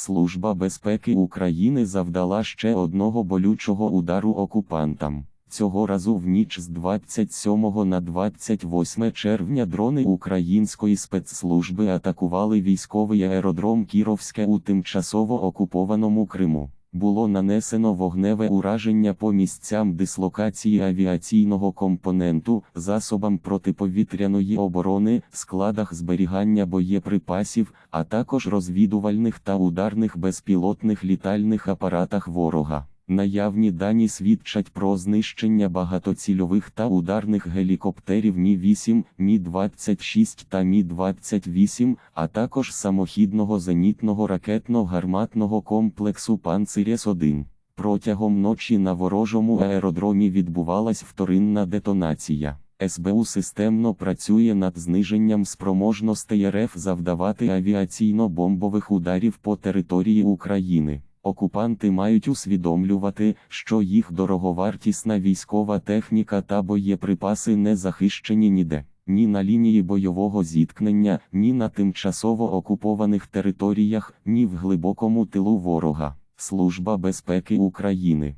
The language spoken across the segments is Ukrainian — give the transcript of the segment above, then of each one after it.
Служба безпеки України завдала ще одного болючого удару окупантам. Цього разу в ніч з 27 на 28 червня дрони української спецслужби атакували військовий аеродром Кіровське у тимчасово окупованому Криму. Було нанесено вогневе ураження по місцям дислокації авіаційного компоненту, засобам протиповітряної оборони, складах зберігання боєприпасів, а також розвідувальних та ударних безпілотних літальних апаратах ворога. Наявні дані свідчать про знищення багатоцільових та ударних гелікоптерів Мі-8, Мі-26 та Мі-28, а також самохідного зенітного ракетно-гарматного комплексу «Панцирєс-1». Протягом ночі на ворожому аеродромі відбувалась вторинна детонація. СБУ системно працює над зниженням спроможностей РФ завдавати авіаційно-бомбових ударів по території України. Окупанти мають усвідомлювати, що їх дороговартісна військова техніка та боєприпаси не захищені ніде, ні на лінії бойового зіткнення, ні на тимчасово окупованих територіях, ні в глибокому тилу ворога. Служба безпеки України.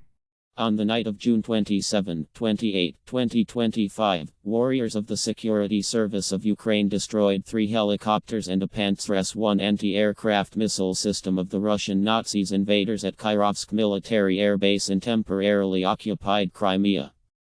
On the night of June 27, 28, 2025, warriors of the Security Service of Ukraine destroyed three helicopters and a Pantsir S-1 anti-aircraft missile system of the Russian Nazis invaders at Kairovsk Military Air Base in temporarily occupied Crimea.